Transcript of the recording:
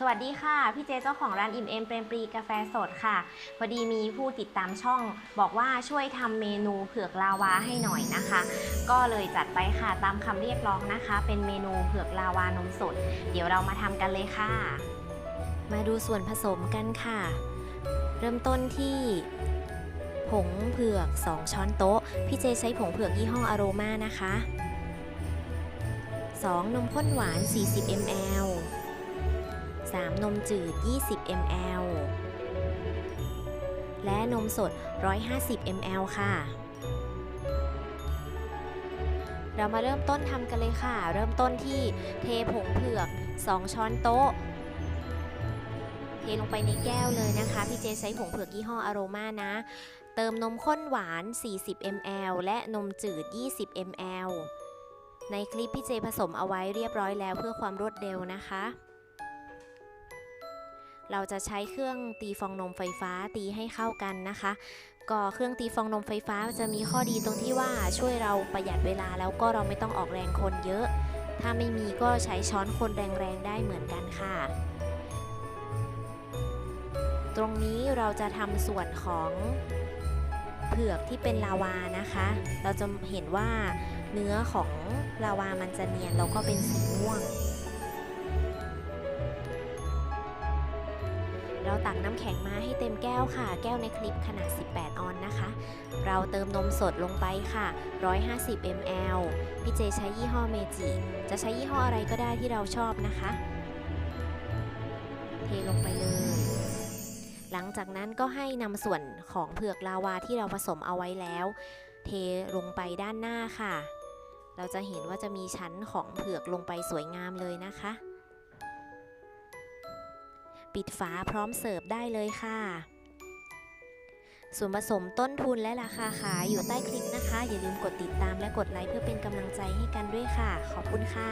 สวัสดีค่ะ พี่เจเจ้าของร้านอิ่มเอมเปรมปรีกาแฟสดค่ะ พอดีมีผู้ติดตามช่อง บอกว่าช่วยทำเมนูเผือกลาวาให้หน่อยนะคะ ก็เลยจัดไปค่ะตามคำเรียกร้องนะคะ เป็นเมนูเผือกลาวานมสด เดี๋ยวเรามาทำกันเลยค่ะ มาดูส่วนผสมกันค่ะ เริ่มต้นที่ผงเผือก 2 ช้อนโต๊ะ พี่เจใช้ผงเผือกยี่ห้ออโรมานะคะ 2 นมข้นหวาน 40 ml 3 นมจืด 20 ml และนมสด 150 ml ค่ะ เรามาเริ่มต้นทำกันเลยค่ะ เริ่มต้นที่เทผงเผือก 2 ช้อนโต๊ะ เทลงไปในแก้วเลยนะคะ พี่เจใช้ผงเผือกยี่ห้ออโรมานะ เติมนมข้นหวาน 40 ml และนมจืด 20 ml ในคลิปพี่เจผสมเอาไว้เรียบร้อยแล้วเพื่อความรวดเร็วนะคะ เราจะใช้เครื่องตีฟองนมไฟฟ้าตีให้เข้ากันนะคะ ก็เครื่องตีฟองนมไฟฟ้าจะมีข้อดีตรงที่ว่าช่วยเราประหยัดเวลาแล้วก็เราไม่ต้องออกแรงคนเยอะ ถ้าไม่มีก็ใช้ช้อนคนแรงๆได้เหมือนกันค่ะ ตรงนี้เราจะทำส่วนของเผือกที่เป็นลาวานะคะ เราจะเห็นว่าเนื้อของลาวามันจะเนียนแล้วก็เป็นสีม่วง เราตักน้ำแข็งมาให้เต็มแก้วค่ะ แก้วในคลิปขนาด 18 ออนนะคะ เราเติมนมสดลงไปค่ะ 150 ml พี่เจใช้ยี่ห้อเมจิ จะใช้ยี่ห้ออะไรก็ได้ที่เราชอบนะคะ เทลงไปเลย หลังจากนั้นก็ให้นำส่วนของเผือกลาวาที่เราผสมเอาไว้แล้ว เทลงไปด้านหน้าค่ะ เราจะเห็นว่าจะมีชั้นของเผือกลงไปสวยงามเลยนะคะ ปิดฝาพร้อมเสิร์ฟได้เลยค่ะ ส่วนผสมต้นทุนและราคาขายอยู่ใต้คลิปนะคะ อย่าลืมกดติดตามและกดไลค์เพื่อเป็นกำลังใจให้กันด้วยค่ะ ขอบคุณค่ะ